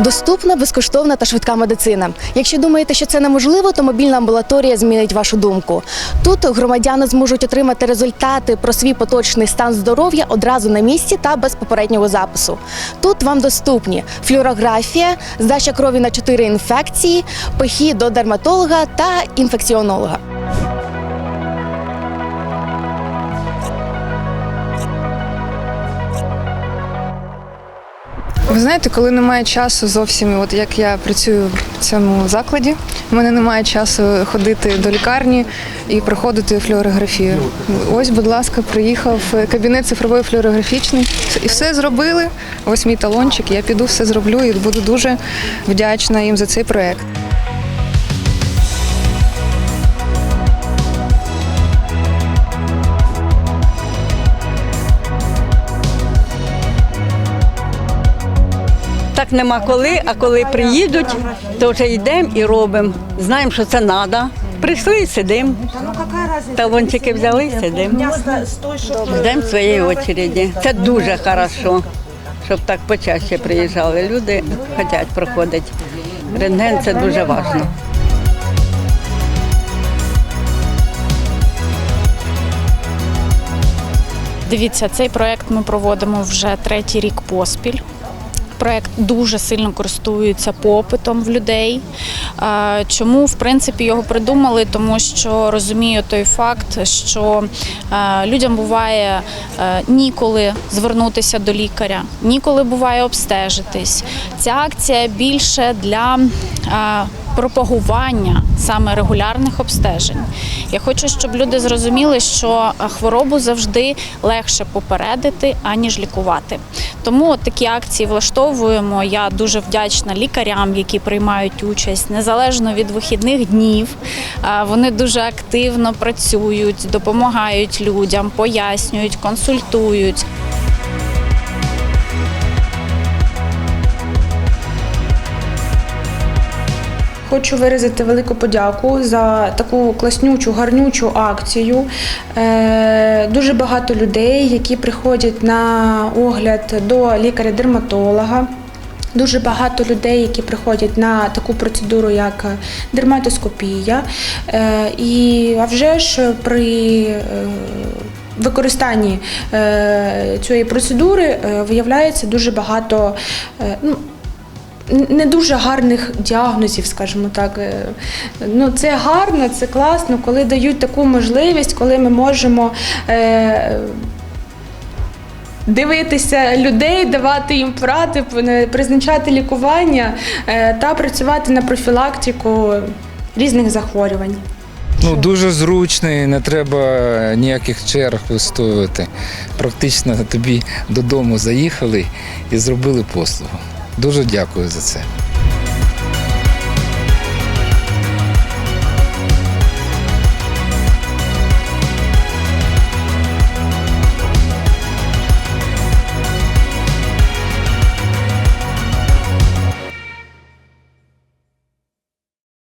Доступна, безкоштовна та швидка медицина. Якщо думаєте, що це неможливо, то мобільна амбулаторія змінить вашу думку. Тут громадяни зможуть отримати результати про свій поточний стан здоров'я одразу на місці та без попереднього запису. Тут вам доступні флюорографія, здача крові на чотири інфекції, похід до дерматолога та інфекціонолога. Ви знаєте, коли немає часу зовсім, от як я працюю в цьому закладі, в мене немає часу ходити до лікарні і проходити флюорографію. Ось, будь ласка, приїхав кабінет цифрової флюорографічний і все зробили. Ось мій талончик. Я піду, все зроблю і буду дуже вдячна їм за цей проект. Так нема коли, а коли приїдуть, то вже йдемо і робимо. Знаємо, що це треба. Прийшли і сидимо. Талончики взяли і сидимо. Ждемо своєї очереді. Це дуже хорошо, щоб так почаще приїжджали. Люди хочуть проходити. Рентген це дуже важливо. Дивіться, цей проект ми проводимо вже третій рік поспіль. Проект дуже сильно користується попитом в людей. Чому в принципі його придумали? Тому що розумію той факт, що е, людям буває е, ніколи звернутися до лікаря, ніколи буває обстежитись. Ця акція більше для е, пропагування саме регулярних обстежень. Я хочу, щоб люди зрозуміли, що хворобу завжди легше попередити, аніж лікувати. Тому такі акції влаштовуємо. Я дуже вдячна лікарям, які приймають участь незалежно від вихідних днів. Вони дуже активно працюють, допомагають людям, пояснюють, консультують. Хочу виразити велику подяку за таку класнючу, гарнючу акцію. Е, Дуже багато людей, які приходять на огляд до лікаря-дерматолога. Дуже багато людей, які приходять на таку процедуру, як дерматоскопія. Е, І а вже ж при е, використанні е, цієї процедури е, виявляється дуже багато. е, Ну, не дуже гарних діагнозів, скажімо так. Е, Ну, це гарно, це класно, коли дають таку можливість, коли ми можемо. Дивитися людей, давати їм поради, призначати лікування е, та працювати на профілактику різних захворювань. Ну, дуже зручний, не треба ніяких черг вистоювати. Практично тобі додому заїхали і зробили послугу. Дуже дякую за це.